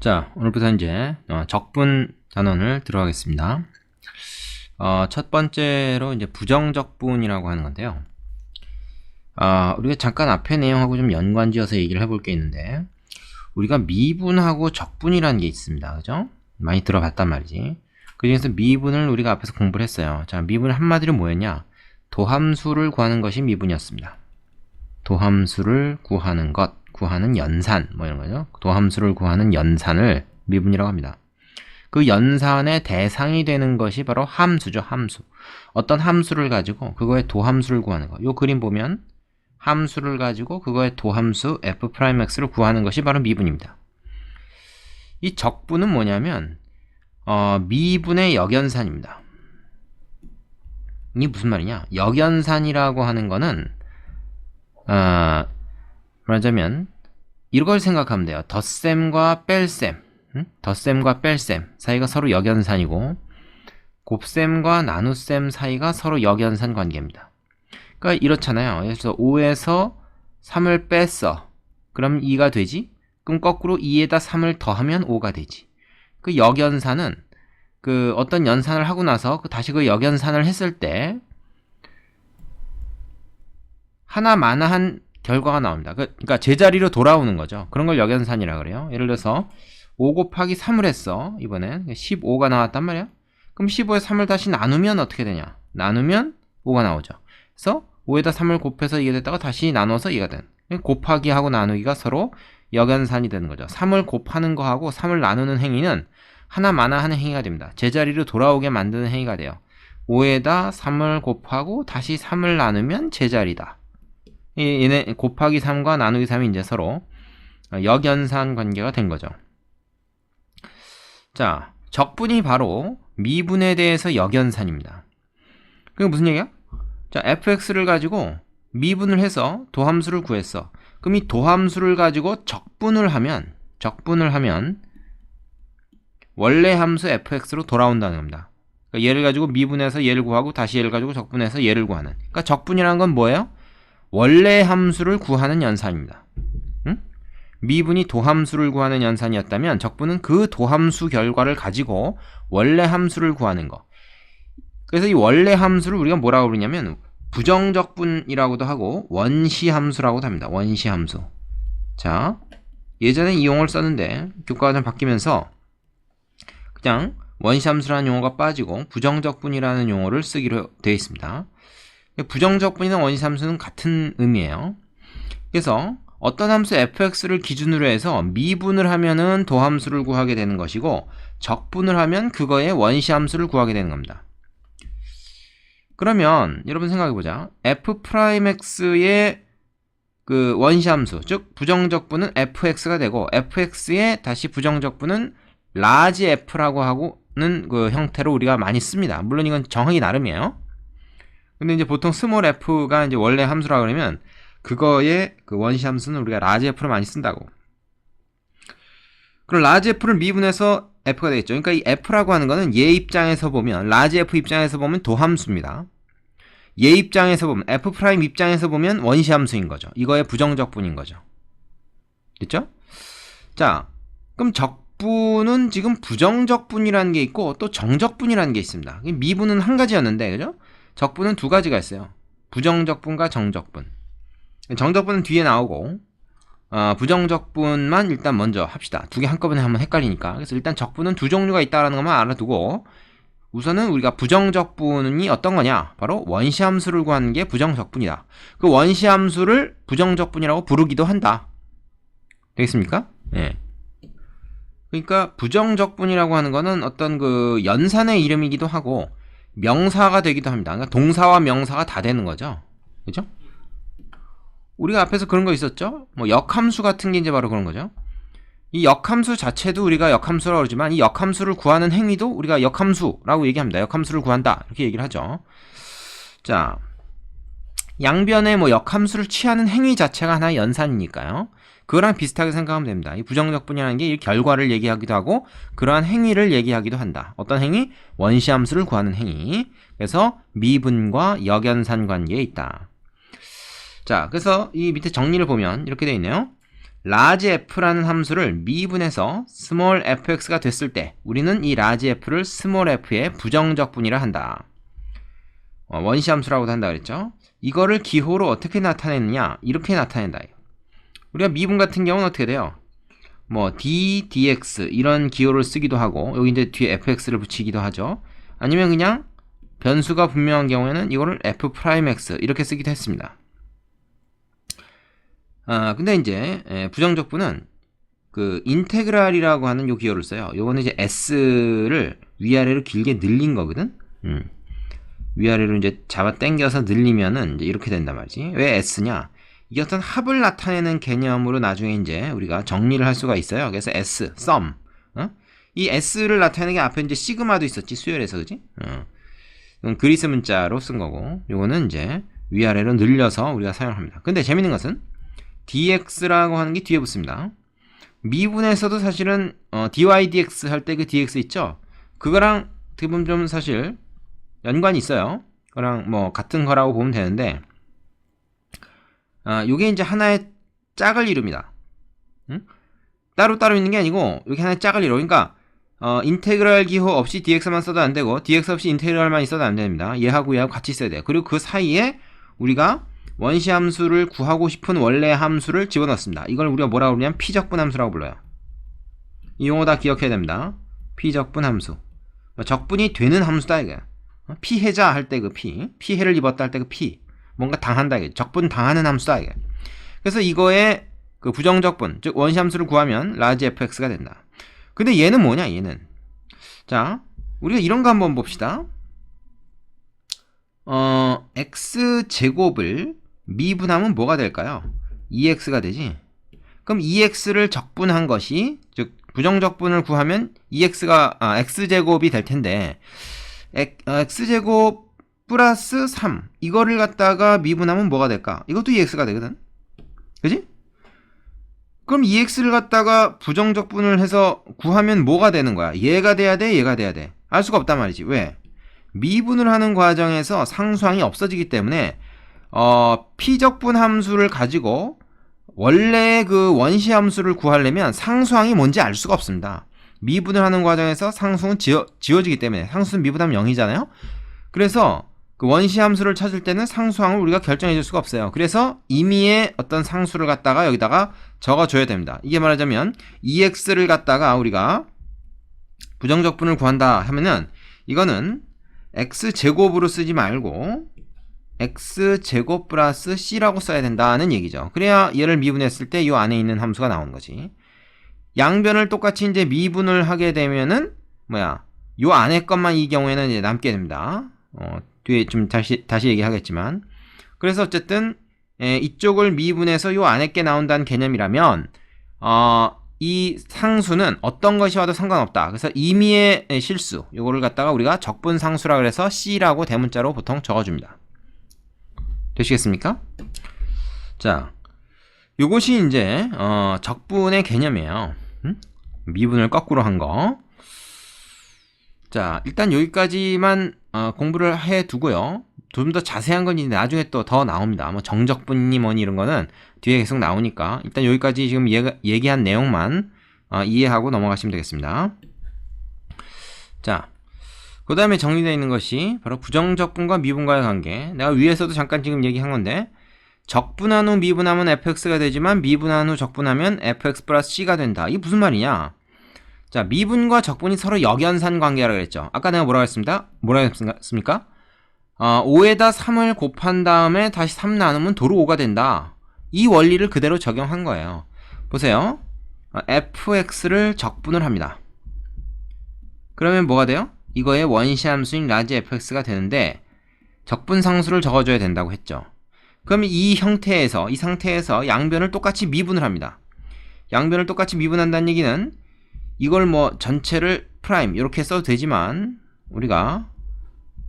자, 오늘부터 이제 어, 적분 단원을 들어가겠습니다. 어, 첫 번째로 이제 부정적분이라고 하는 건데요. 아, 우리가 잠깐 앞에 내용하고 좀 연관지어서 얘기를 해볼 게 있는데, 우리가 미분하고 적분이라는 게 있습니다. 그죠? 많이 들어봤단 말이지. 그 중에서 미분을 우리가 앞에서 공부를 했어요. 자, 미분 한마디로 뭐였냐? 도함수를 구하는 것이 미분이었습니다. 도함수를 구하는 것, 구하는 연산, 뭐 이런 거죠. 도함수를 구하는 연산을 미분이라고 합니다. 그 연산의 대상이 되는 것이 바로 함수죠, 함수. 어떤 함수를 가지고 그거의 도함수를 구하는 거. 요 그림 보면 함수를 가지고 그거의 도함수 f'x를 구하는 것이 바로 미분입니다. 이 적분은 뭐냐면 어, 미분의 역연산입니다. 이게 무슨 말이냐? 역연산이라고 하는 거는 어, 말하자면 이걸 생각하면 돼요. 덧셈과 뺄셈, 응? 덧셈과 뺄셈 사이가 서로 역연산이고 곱셈과 나눗셈 사이가 서로 역연산 관계입니다. 그러니까 이렇잖아요. 그래서 5에서 3을 뺐어. 그럼 2가 되지? 그럼 거꾸로 2에다 3을 더하면 5가 되지. 그 역연산은 그 어떤 연산을 하고 나서 그 다시 그 역연산을 했을 때 하나마나한 결과가 나옵니다. 그, 그러니까 제자리로 돌아오는 거죠. 그런 걸 역연산이라 그래요. 예를 들어서 5 곱하기 3을 했어. 이번엔 15가 나왔단 말이야. 그럼 15에 3을 다시 나누면 어떻게 되냐? 나누면 5가 나오죠. 그래서 5에다 3을 곱해서 이게 됐다가 다시 나눠서 2가 된. 곱하기 하고 나누기가 서로 역연산이 되는 거죠. 3을 곱하는 거하고 3을 나누는 행위는 하나마나 하는 행위가 됩니다. 제자리로 돌아오게 만드는 행위가 돼요. 5에다 3을 곱하고 다시 3을 나누면 제자리다. 얘네 곱하기 3과 나누기 3이 이제 서로 역연산 관계가 된 거죠. 자, 적분이 바로 미분에 대해서 역연산입니다. 그게 무슨 얘기야? 자, fx를 가지고 미분을 해서 도함수를 구했어. 그럼 이 도함수를 가지고 적분을 하면 적분을 하면 원래 함수 fx로 돌아온다는 겁니다. 그러니까 얘를 가지고 미분해서 얘를 구하고 다시 얘를 가지고 적분해서 얘를 구하는. 그러니까 적분이라는 건 뭐예요? 원래 함수를 구하는 연산입니다. 응? 미분이 도함수를 구하는 연산이었다면 적분은 그 도함수 결과를 가지고 원래 함수를 구하는 거. 그래서 이 원래 함수를 우리가 뭐라고 부르냐면 부정적분이라고도 하고 원시 함수라고도 합니다. 원시 함수. 자, 예전에 이 용어를 썼는데 교과가 좀 바뀌면서 그냥 원시 함수라는 용어가 빠지고 부정적분이라는 용어를 쓰기로 되어 있습니다. 부정적 분이나 원시 함수는 같은 의미예요. 그래서 어떤 함수 fx를 기준으로 해서 미분을 하면은 도함수를 구하게 되는 것이고 적분을 하면 그거의 원시 함수를 구하게 되는 겁니다. 그러면 여러분 생각해 보자. f'x의 그 원시 함수, 즉 부정적분은 fx가 되고 fx의 다시 부정적분은 라지 f라고 하고는 그 형태로 우리가 많이 씁니다. 물론 이건 정하기 나름이에요. 근데 이제 보통 스몰 f가 이제 원래 함수라 그러면 그거의 그 원시 함수는 우리가 라지 f로 많이 쓴다고. 그럼 라지 f를 미분해서 f가 되겠죠. 그러니까 이 f라고 하는 거는 얘 입장에서 보면 라지 f 입장에서 보면 도함수입니다. 얘 입장에서 보면 f 프라임 입장에서 보면 원시 함수인 거죠. 이거의 부정적분인 거죠. 됐죠? 자, 그럼 적분은 지금 부정적분이라는 게 있고 또 정적분이라는 게 있습니다. 미분은 한 가지였는데, 그죠? 적분은 두 가지가 있어요. 부정적분과 정적분. 정적분은 뒤에 나오고 어, 부정적분만 일단 먼저 합시다. 두 개 한꺼번에 하면 헷갈리니까. 그래서 일단 적분은 두 종류가 있다라는 것만 알아두고 우선은 우리가 부정적분이 어떤 거냐? 바로 원시함수를 구하는 게 부정적분이다. 그 원시함수를 부정적분이라고 부르기도 한다. 되겠습니까? 예. 네. 그러니까 부정적분이라고 하는 거는 어떤 그 연산의 이름이기도 하고 명사가 되기도 합니다. 그러니까 동사와 명사가 다 되는 거죠. 그죠? 우리가 앞에서 그런 거 있었죠? 뭐 역함수 같은 게 이제 바로 그런 거죠. 이 역함수 자체도 우리가 역함수라고 그러지만 이 역함수를 구하는 행위도 우리가 역함수라고 얘기합니다. 역함수를 구한다. 이렇게 얘기를 하죠. 자, 양변의 뭐 역함수를 취하는 행위 자체가 하나의 연산이니까요. 그거랑 비슷하게 생각하면 됩니다. 이 부정적분이라는 게 이 결과를 얘기하기도 하고 그러한 행위를 얘기하기도 한다. 어떤 행위? 원시함수를 구하는 행위. 그래서 미분과 역연산 관계에 있다. 자, 그래서 이 밑에 정리를 보면 이렇게 되어 있네요. 라지 f라는 함수를 미분해서 스몰 fx가 됐을 때 우리는 이 라지 f를 스몰 f의 부정적분이라 한다. 어, 원시 함수라고도 한다 그랬죠. 이거를 기호로 어떻게 나타내느냐 이렇게 나타낸다. 우리가 미분 같은 경우는 어떻게 돼요? 뭐 d, dx 이런 기호를 쓰기도 하고 여기 이제 뒤에 fx를 붙이기도 하죠. 아니면 그냥 변수가 분명한 경우에는 이거를 f'x 이렇게 쓰기도 했습니다. 아 근데 이제 에, 부정적분은 그 인테그랄이라고 하는 요 기호를 써요. 요거는 이제 s를 위아래로 길게 늘린 거거든. 음. 위아래로 이제 잡아 당겨서 늘리면은 이제 이렇게 된단 말이지. 왜 s냐? 이게 어떤 합을 나타내는 개념으로 나중에 이제 우리가 정리를 할 수가 있어요. 그래서 s, sum. 어? 이 s를 나타내는 게 앞에 이제 시그마도 있었지 수열에서 그지? 어. 그리스 문자로 쓴 거고, 요거는 이제 위아래로 늘려서 우리가 사용합니다. 근데 재밌는 것은 dx라고 하는 게 뒤에 붙습니다. 미분에서도 사실은 어, dy dx 할 때 그 dx 있죠? 그거랑 어떻게 보면 좀 사실 연관이 있어요. 그랑 뭐 같은 거라고 보면 되는데 아, 요게 이제 하나의 짝을 이룹니다. 응? 따로 따로 있는 게 아니고 여기 하나의 짝을 이뤄. 그러니까 어, 인테그랄 기호 없이 dx만 써도 안 되고 dx 없이 인테그랄만 있어도 안 됩니다. 얘하고 얘하고 같이 있어야 돼요. 그리고 그 사이에 우리가 원시 함수를 구하고 싶은 원래 함수를 집어넣습니다. 이걸 우리가 뭐라고 그러냐면 피적분 함수라고 불러요. 이 용어 다 기억해야 됩니다. 피적분 함수. 적분이 되는 함수다 이게. 어? 피해자 할 때 그 피, 피해를 입었다 할 때 그 피, 뭔가 당한다 이게. 적분 당하는 함수다 이게. 그래서 이거의 그 부정적분, 즉 원시 함수를 구하면 라지 fx가 된다. 근데 얘는 뭐냐 얘는. 자, 우리가 이런 거 한번 봅시다. 어, x 제곱을 미분하면 뭐가 될까요? 2x가 되지. 그럼 2x를 적분한 것이 즉 부정적분을 구하면 2x가 아, x제곱이 될 텐데 어, x제곱 플러스 3 이거를 갖다가 미분하면 뭐가 될까? 이것도 2x가 되거든. 그지? 그럼 2x를 갖다가 부정적분을 해서 구하면 뭐가 되는 거야? 얘가 돼야 돼, 얘가 돼야 돼. 알 수가 없단 말이지. 왜? 미분을 하는 과정에서 상수항이 없어지기 때문에 어, 피적분 함수를 가지고 원래 그 원시 함수를 구하려면 상수항이 뭔지 알 수가 없습니다. 미분을 하는 과정에서 상수는 지워, 지워지기 때문에 상수는 미분하면 0이잖아요. 그래서 그 원시 함수를 찾을 때는 상수항을 우리가 결정해 줄 수가 없어요. 그래서 임의의 어떤 상수를 갖다가 여기다가 적어 줘야 됩니다. 이게 말하자면 2x를 갖다가 우리가 부정적분을 구한다 하면은 이거는 x 제곱으로 쓰지 말고 x 제곱 플러스 c라고 써야 된다는 얘기죠. 그래야 얘를 미분했을 때 이 안에 있는 함수가 나오는 거지. 양변을 똑같이 이제 미분을 하게 되면은 뭐야? 요 안에 것만 이 경우에는 이제 남게 됩니다. 어, 뒤에 좀 다시 다시 얘기하겠지만 그래서 어쨌든 에, 이쪽을 미분해서 요 안에 게 나온다는 개념이라면 어, 이 상수는 어떤 것이 와도 상관없다. 그래서 임의의 실수 요거를 갖다가 우리가 적분 상수라 그래서 C라고 대문자로 보통 적어줍니다. 되시겠습니까? 자, 요것이 이제 어, 적분의 개념이에요. 음? 미분을 거꾸로 한 거. 자, 일단 여기까지만 어, 공부를 해 두고요. 좀 더 자세한 건 이제 나중에 또 더 나옵니다. 뭐 정적분이 뭐니 이런 거는 뒤에 계속 나오니까 일단 여기까지 지금 얘기, 한 내용만 어, 이해하고 넘어가시면 되겠습니다. 자, 그 다음에 정리되어 있는 것이 바로 부정적분과 미분과의 관계. 내가 위에서도 잠깐 지금 얘기한 건데 적분한 후 미분하면 fx가 되지만 미분한 후 적분하면 fx 플러스 c가 된다. 이게 무슨 말이냐? 자, 미분과 적분이 서로 역연산 관계라 그랬죠. 아까 내가 뭐라고 했습니다? 뭐라고 했습니까? 어, 5에다 3을 곱한 다음에 다시 3 나누면 도로 5가 된다. 이 원리를 그대로 적용한 거예요. 보세요. 어, fx를 적분을 합니다. 그러면 뭐가 돼요? 이거의 원시 함수인 라지 fx가 되는데 적분 상수를 적어줘야 된다고 했죠. 그럼 이 형태에서 이 상태에서 양변을 똑같이 미분을 합니다. 양변을 똑같이 미분한다는 얘기는 이걸 뭐 전체를 프라임 이렇게 써도 되지만 우리가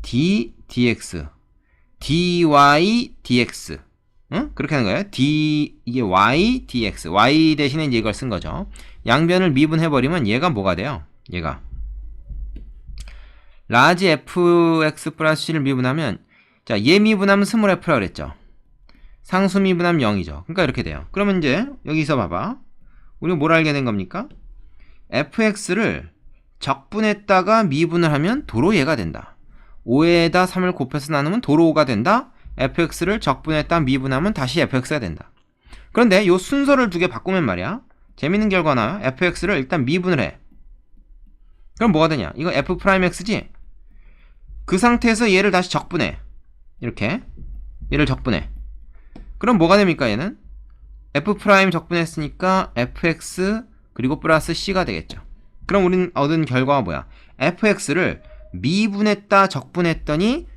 d dx dy dx 응? 그렇게 하는 거예요. d 이게 y dx y 대신에 이제 이걸 쓴 거죠. 양변을 미분해 버리면 얘가 뭐가 돼요? 얘가 라지 fx 플러스 c를 미분하면 자, 얘 미분하면 스몰 f라 그랬죠. 상수 미분하면 0이죠. 그러니까 이렇게 돼요. 그러면 이제 여기서 봐봐. 우리가 뭘 알게 된 겁니까? Fx를 적분했다가 미분을 하면 도로 얘가 된다. 5에다 3을 곱해서 나누면 도로 5가 된다. fx를 적분했다 미분하면 다시 fx가 된다. 그런데 이 순서를 두 개 바꾸면 말이야. 재밌는 결과 나요. fx를 일단 미분을 해. 그럼 뭐가 되냐? 이거 f 프라임 x지? 그 상태에서 얘를 다시 적분해. 이렇게. 얘를 적분해. 그럼 뭐가 됩니까, 얘는? f 적분했으니까 fx 그리고 플러스 c가 되겠죠. 그럼 우린 얻은 결과가 뭐야? fx를 미분했다 적분했더니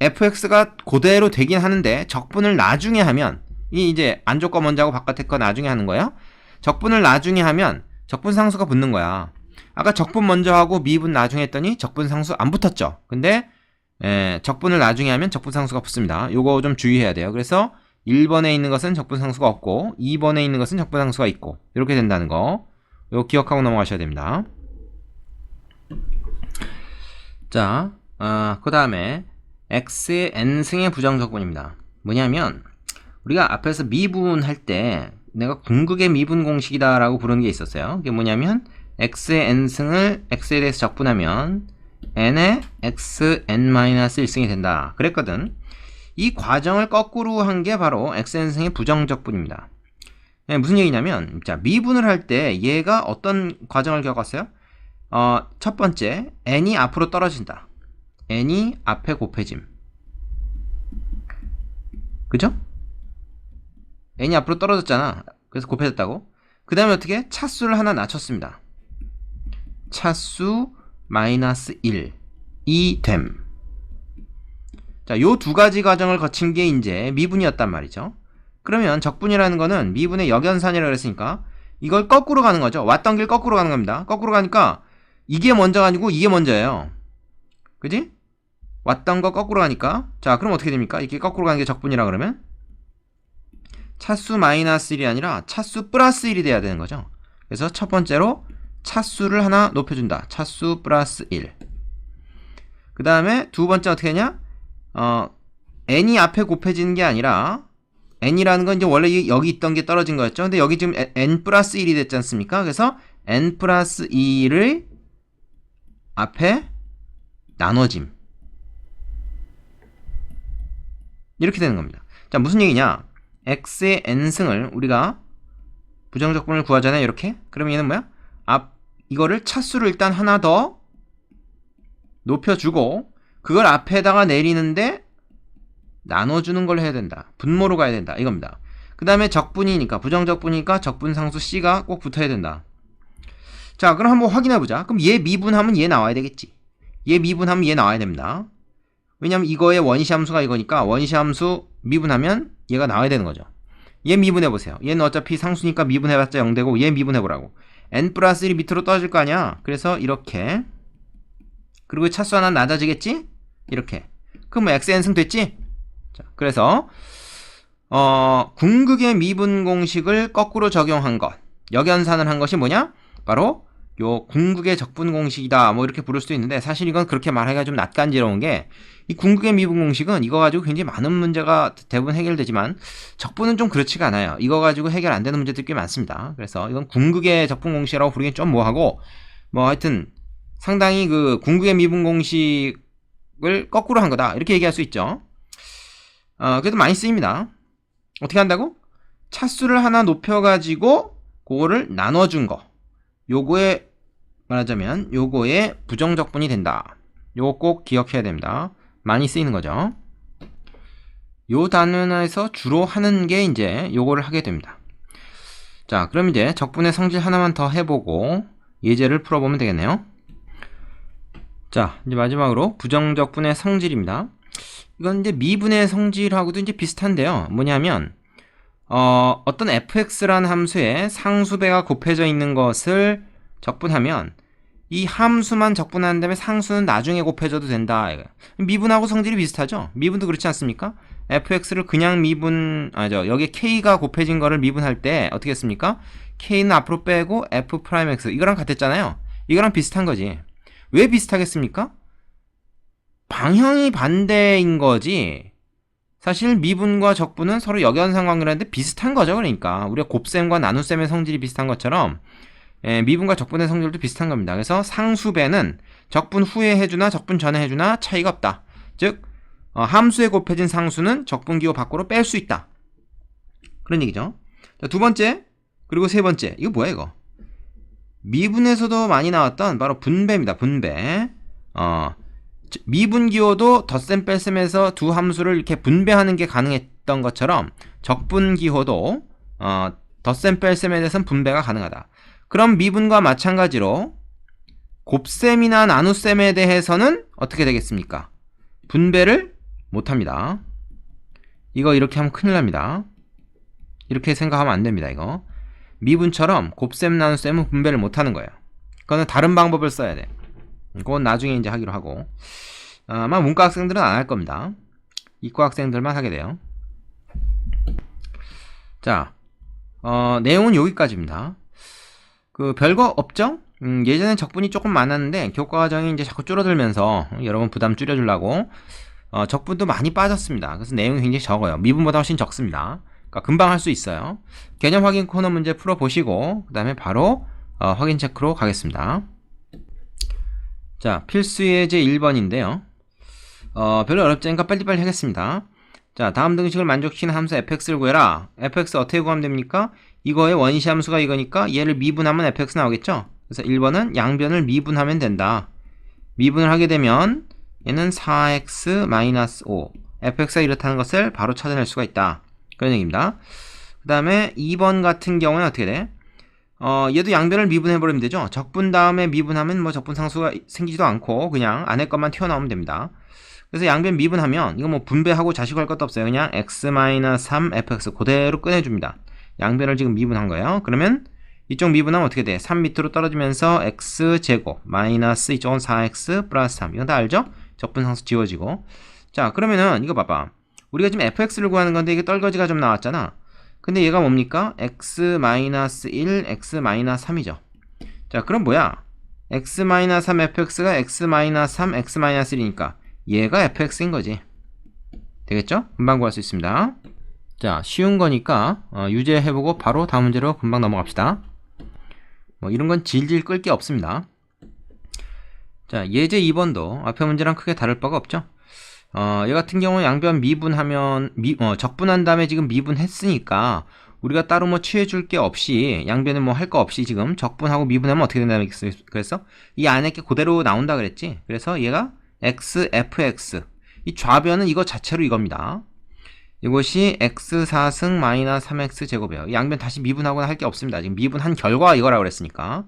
fx가 그대로 되긴 하는데 적분을 나중에 하면 이 이제 안쪽 거 먼저 하고 바깥에 거 나중에 하는 거야. 적분을 나중에 하면 적분 상수가 붙는 거야. 아까 적분 먼저 하고 미분 나중에 했더니 적분 상수 안 붙었죠. 근데 에, 적분을 나중에 하면 적분 상수가 붙습니다. 요거 좀 주의해야 돼요. 그래서 1번에 있는 것은 적분 상수가 없고 2번에 있는 것은 적분 상수가 있고 이렇게 된다는 거. 요거 기억하고 넘어가셔야 됩니다. 자, 아, 그 다음에 x의 n승의 부정적분입니다. 뭐냐면 우리가 앞에서 미분할 때 내가 궁극의 미분 공식이다라고 부르는 게 있었어요. 그게 뭐냐면 x의 n승을 x에 대해서 적분하면 n의 xn-1승이 된다. 그랬거든. 이 과정을 거꾸로 한 게 바로 xn승의 부정적분입니다. 네, 무슨 얘기냐면 자 미분을 할 때 얘가 어떤 과정을 겪었어요? 어, 첫 번째 n이 앞으로 떨어진다. n이 앞에 곱해짐. 그죠? n이 앞으로 떨어졌잖아. 그래서 곱해졌다고. 그 다음에 어떻게? 차수를 하나 낮췄습니다. 차수 마이너스 1. 이 됨. 자, 요 두 가지 과정을 거친 게 이제 미분이었단 말이죠. 그러면 적분이라는 거는 미분의 역연산이라고 그랬으니까 이걸 거꾸로 가는 거죠. 왔던 길 거꾸로 가는 겁니다. 거꾸로 가니까 이게 먼저가 아니고 이게 먼저예요. 그지? 왔던 거 거꾸로 가니까 자 그럼 어떻게 됩니까? 이게 거꾸로 가는 게 적분이라 그러면 차수 마이너스 1이 아니라 차수 플러스 1이 돼야 되는 거죠. 그래서 첫 번째로 차수를 하나 높여준다. 차수 플러스 1. 그 다음에 두 번째 어떻게 하냐? 어, n이 앞에 곱해지는 게 아니라 n이라는 건 이제 원래 여기 있던 게 떨어진 거였죠. 근데 여기 지금 n 플러스 1이 됐지 않습니까? 그래서 n 플러스 2를 앞에 나눠짐. 이렇게 되는 겁니다. 자, 무슨 얘기냐? x의 n승을 우리가 부정적분을 구하잖아요. 이렇게. 그러면 얘는 뭐야? 앞 이거를 차수를 일단 하나 더 높여주고 그걸 앞에다가 내리는데 나눠주는 걸 해야 된다. 분모로 가야 된다. 이겁니다. 그 다음에 적분이니까 부정적분이니까 적분상수 C가 꼭 붙어야 된다. 자 그럼 한번 확인해 보자. 그럼 얘 미분하면 얘 나와야 되겠지. 얘 미분하면 얘 나와야 됩니다. 왜냐면 이거의 원시 함수가 이거니까 원시 함수 미분하면 얘가 나와야 되는 거죠. 얘 미분해 보세요. 얘는 어차피 상수니까 미분해봤자 0되고 얘 미분해 보라고. n 플러스 1이 밑으로 떨어질 거 아니야. 그래서 이렇게 그리고 차수 하나 낮아지겠지? 이렇게. 그럼 뭐 xn승 됐지? 자, 그래서 어, 궁극의 미분 공식을 거꾸로 적용한 것, 역연산을 한 것이 뭐냐? 바로 요 궁극의 적분 공식이다. 뭐 이렇게 부를 수도 있는데 사실 이건 그렇게 말하기가 좀 낯간지러운 게 이 궁극의 미분 공식은 이거 가지고 굉장히 많은 문제가 대부분 해결되지만 적분은 좀 그렇지가 않아요. 이거 가지고 해결 안 되는 문제들이 꽤 많습니다. 그래서 이건 궁극의 적분 공식이라고 부르긴 좀 뭐하고 뭐 하여튼 상당히 그 궁극의 미분 공식을 거꾸로 한 거다. 이렇게 얘기할 수 있죠. 어, 그래도 많이 쓰입니다. 어떻게 한다고? 차수를 하나 높여가지고 그거를 나눠준 거. 요거에 말하자면 요거의 부정적분이 된다. 요거 꼭 기억해야 됩니다. 많이 쓰이는 거죠. 요 단원에서 주로 하는 게 이제 요거를 하게 됩니다. 자, 그럼 이제 적분의 성질 하나만 더 해보고 예제를 풀어보면 되겠네요. 자, 이제 마지막으로 부정적분의 성질입니다. 이건 이제 미분의 성질하고도 이제 비슷한데요. 뭐냐면 어, 어떤 fx라는 함수에 상수배가 곱해져 있는 것을 적분하면 이 함수만 적분한 다음에 상수는 나중에 곱해져도 된다. 미분하고 성질이 비슷하죠? 미분도 그렇지 않습니까? fx를 그냥 미분, 아죠. 여기 k가 곱해진 거를 미분할 때 어떻게 했습니까? k는 앞으로 빼고 f'x. 이거랑 같았잖아요. 이거랑 비슷한 거지. 왜 비슷하겠습니까? 방향이 반대인 거지. 사실 미분과 적분은 서로 역연상 관계라는데 비슷한 거죠. 그러니까 우리가 곱셈과 나눗셈의 성질이 비슷한 것처럼 예, 미분과 적분의 성질도 비슷한 겁니다. 그래서 상수배는 적분 후에 해주나 적분 전에 해주나 차이가 없다. 즉 어, 함수에 곱해진 상수는 적분 기호 밖으로 뺄 수 있다. 그런 얘기죠. 자, 두 번째 그리고 세 번째 이거 뭐야 이거? 미분에서도 많이 나왔던 바로 분배입니다. 분배. 어, 미분 기호도 덧셈 뺄셈에서 두 함수를 이렇게 분배하는 게 가능했던 것처럼 적분 기호도 어, 덧셈 뺄셈에 대해서는 분배가 가능하다. 그럼 미분과 마찬가지로 곱셈이나 나눗셈에 대해서는 어떻게 되겠습니까? 분배를 못합니다. 이거 이렇게 하면 큰일 납니다. 이렇게 생각하면 안 됩니다. 이거 미분처럼 곱셈 나눗셈은 분배를 못하는 거예요. 그거는 다른 방법을 써야 돼. 그건 나중에 이제 하기로 하고 아마 문과 학생들은 안 할 겁니다. 이과 학생들만 하게 돼요. 자, 어, 내용은 여기까지입니다. 그 별거 없죠? 음, 예전에 적분이 조금 많았는데 교과 과정이 이제 자꾸 줄어들면서 여러분 부담 줄여주려고 어, 적분도 많이 빠졌습니다. 그래서 내용이 굉장히 적어요. 미분보다 훨씬 적습니다. 그러니까 금방 할 수 있어요. 개념 확인 코너 문제 풀어보시고 그 다음에 바로 어, 확인 체크로 가겠습니다. 자, 필수 예제 1번인데요. 어, 별로 어렵지 않으니까 빨리빨리 하겠습니다. 자, 다음 등식을 만족시키는 함수 fx를 구해라. fx 어떻게 구하면 됩니까? 이거의 원시 함수가 이거니까 얘를 미분하면 fx 나오겠죠? 그래서 1번은 양변을 미분하면 된다. 미분을 하게 되면 얘는 4x-5 fx가 이렇다는 것을 바로 찾아낼 수가 있다. 그런 얘기입니다. 그 다음에 2번 같은 경우는 어떻게 돼? 어, 얘도 양변을 미분해버리면 되죠. 적분 다음에 미분하면 뭐 적분 상수가 생기지도 않고 그냥 안에 것만 튀어나오면 됩니다. 그래서 양변 미분하면 이거 뭐 분배하고 자식할 것도 없어요. 그냥 x-3 fx 그대로 꺼내줍니다. 양변을 지금 미분한 거예요. 그러면 이쪽 미분하면 어떻게 돼? 3 밑으로 떨어지면서 x제곱 마이너스 이쪽은 4x 플러스 3 이건 다 알죠? 적분 상수 지워지고 자 그러면은 이거 봐봐 우리가 지금 fx를 구하는 건데 이게 떨거지가 좀 나왔잖아 근데 얘가 뭡니까? x-1, x-3이죠 자 그럼 뭐야? x-3fx가 x-3, x-1이니까 얘가 fx인 거지 되겠죠? 금방 구할 수 있습니다 자 쉬운 거니까 어, 유죄해보고 바로 다음 문제로 금방 넘어갑시다 뭐 이런 건 질질 끌 게 없습니다 자, 예제 2번도 앞에 문제랑 크게 다를 바가 없죠. 어, 얘 같은 경우는 양변 미분하면 미, 어, 적분한 다음에 지금 미분했으니까 우리가 따로 뭐 취해줄 게 없이 양변을 뭐할 거 없이 지금 적분하고 미분하면 어떻게 된다는 그래서 이 안에 게 그대로 나온다 그랬지. 그래서 얘가 x, fx 이 좌변은 이거 자체로 이겁니다. 이것이 x 4승 마이너스 3x 제곱이에요. 양변 다시 미분하거나 할 게 없습니다. 지금 미분한 결과 이거라고 그랬으니까.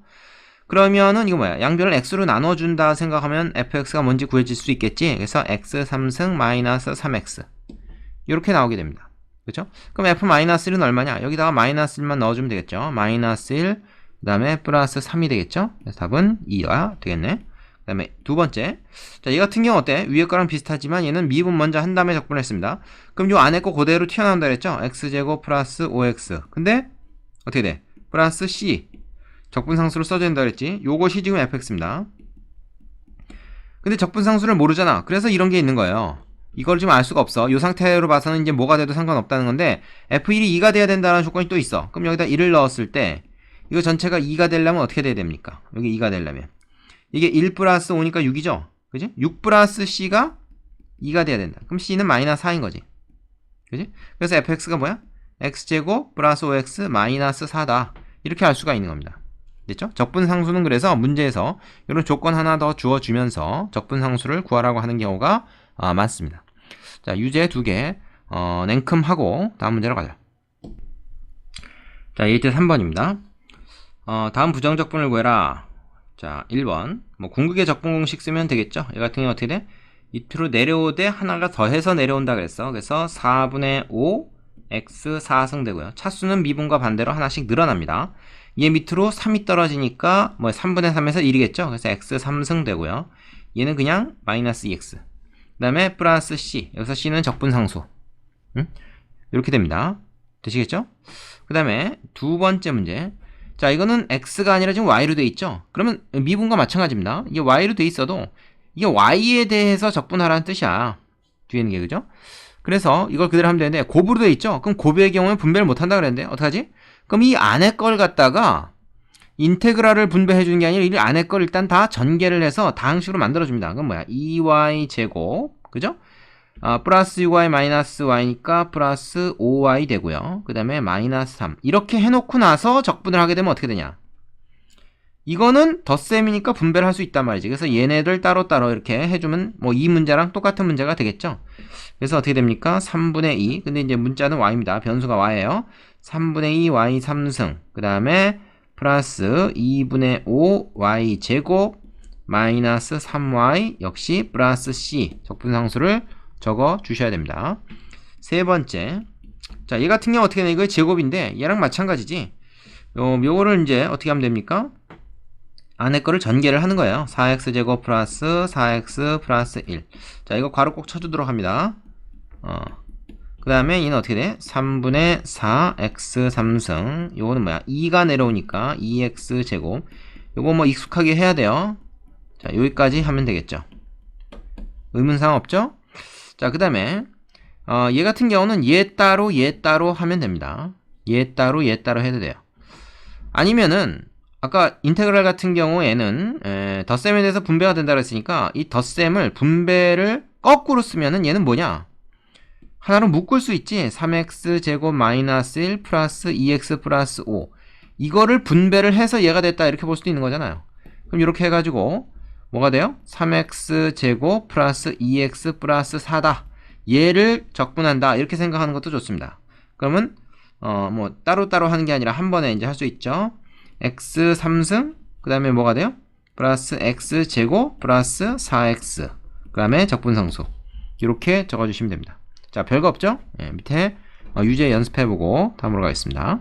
그러면은 이거 뭐야? 양변을 x로 나눠준다 생각하면 fx가 뭔지 구해질 수 있겠지? 그래서 x 3승 마이너스 3x 이렇게 나오게 됩니다. 그렇죠? 그럼 f 마이너스 1은 얼마냐? 여기다가 마이너스 1만 넣어주면 되겠죠? 마이너스 1, 그 다음에 플러스 3이 되겠죠? 그래서 답은 2가 되겠네. 그 다음에 두 번째. 자, 얘 같은 경우 어때? 위에 거랑 비슷하지만 얘는 미분 먼저 한 다음에 적분했습니다. 그럼 요 안에 거 그대로 튀어나온다 그랬죠? x제곱 플러스 5x. 근데 어떻게 돼? 플러스 c. 적분상수를 써야 된다 그랬지? 요것이 지금 fx입니다. 근데 적분상수를 모르잖아. 그래서 이런 게 있는 거예요. 이걸 지금 알 수가 없어. 이 상태로 봐서는 이제 뭐가 돼도 상관없다는 건데 f1이 2가 돼야 된다는 조건이 또 있어. 그럼 여기다 1을 넣었을 때 이거 전체가 2가 되려면 어떻게 돼야 됩니까? 여기 2가 되려면. 이게 1 플러스 5니까 6이죠? 그지? 6 플러스 c가 2가 돼야 된다. 그럼 c는 마이너스 4인 거지. 그지? 그래서 fx가 뭐야? x제곱 플러스 5x 마이너스 4다. 이렇게 할 수가 있는 겁니다 됐죠? 적분상수는 그래서 문제에서 이런 조건 하나 더 주어주면서 적분상수를 구하라고 하는 경우가 아, 많습니다. 자, 유제 두 개, 어, 냉큼 하고 다음 문제로 가자. 자, 예제 3번입니다. 어, 다음 부정적분을 구해라. 자, 1번. 뭐, 궁극의 적분 공식 쓰면 되겠죠? 얘 같은 경우 어떻게 돼? 밑으로 내려오되 하나가 더해서 내려온다 그랬어. 그래서 4분의 5, x 4승 되고요. 차수는 미분과 반대로 하나씩 늘어납니다. 얘 밑으로 3이 떨어지니까 뭐 3분의 3에서 1이겠죠. 그래서 x 3승 되고요. 얘는 그냥 마이너스 2x. 그 다음에 플러스 c. 여기서 c는 적분상수. 응? 이렇게 됩니다. 되시겠죠? 그 다음에 두 번째 문제. 자, 이거는 x가 아니라 지금 y로 돼 있죠? 그러면 미분과 마찬가지입니다. 이게 y로 돼 있어도 이게 y에 대해서 적분하라는 뜻이야. 뒤에 있는 게 그죠? 그래서 이걸 그대로 하면 되는데 곱으로 돼 있죠? 그럼 곱의 경우에 분배를 못 한다 그랬는데 어떡하지? 그럼 이 안에 걸 갖다가 인테그랄을 분배해 주는 게 아니라 이 안에 걸 일단 다 전개를 해서 다항식으로 만들어 줍니다. 그럼 뭐야? 2y 제곱. 그죠? 아, 플러스 6y 마이너스 y니까 플러스 5y 되고요. 그 다음에 마이너스 3. 이렇게 해놓고 나서 적분을 하게 되면 어떻게 되냐? 이거는 덧셈이니까 분배를 할 수 있단 말이지. 그래서 얘네들 따로따로 이렇게 해주면 뭐 이 문제랑 똑같은 문제가 되겠죠. 그래서 어떻게 됩니까? 3분의 2. 근데 이제 문자는 y입니다. 변수가 y예요. 3분의 2 y 3승. 그 다음에 플러스 2분의 5 y 제곱 마이너스 3y 역시 플러스 c 적분상수를 적어 주셔야 됩니다. 세 번째. 자, 얘 같은 경우 어떻게 되냐? 이거 제곱인데 얘랑 마찬가지지. 요, 요거를 이제 어떻게 하면 됩니까? 안에 거를 전개를 하는 거예요. 4x 제곱 플러스 4x 플러스 1. 자, 이거 괄호 꼭 쳐주도록 합니다. 어. 그 다음에 얘는 어떻게 돼? 3분의 4x 3승. 요거는 뭐야? 2가 내려오니까 2x 제곱. 요거 뭐 익숙하게 해야 돼요. 자, 여기까지 하면 되겠죠. 의문사항 없죠? 자, 그 다음에, 어, 얘 같은 경우는 얘 따로, 얘 따로 하면 됩니다. 얘 따로, 얘 따로 해도 돼요. 아니면은, 아까 인테그랄 같은 경우에는, 에, 덧셈에 대해서 분배가 된다고 했으니까, 이 덧셈을, 분배를 거꾸로 쓰면은 얘는 뭐냐? 하나로 묶을 수 있지. 3x 제곱 마이너스 1 플러스 2x 플러스 5. 이거를 분배를 해서 얘가 됐다. 이렇게 볼 수도 있는 거잖아요. 그럼 이렇게 해가지고, 뭐가 돼요? 3x 제곱 플러스 2x 플러스 4다. 얘를 적분한다. 이렇게 생각하는 것도 좋습니다. 그러면 어 뭐 따로따로 하는 게 아니라 한 번에 이제 할 수 있죠. x 3승 그 다음에 뭐가 돼요? 플러스 x 제곱 플러스 4x 그 다음에 적분상수 이렇게 적어주시면 됩니다. 자 별거 없죠? 예, 밑에 어, 유제 연습해보고 다음으로 가겠습니다.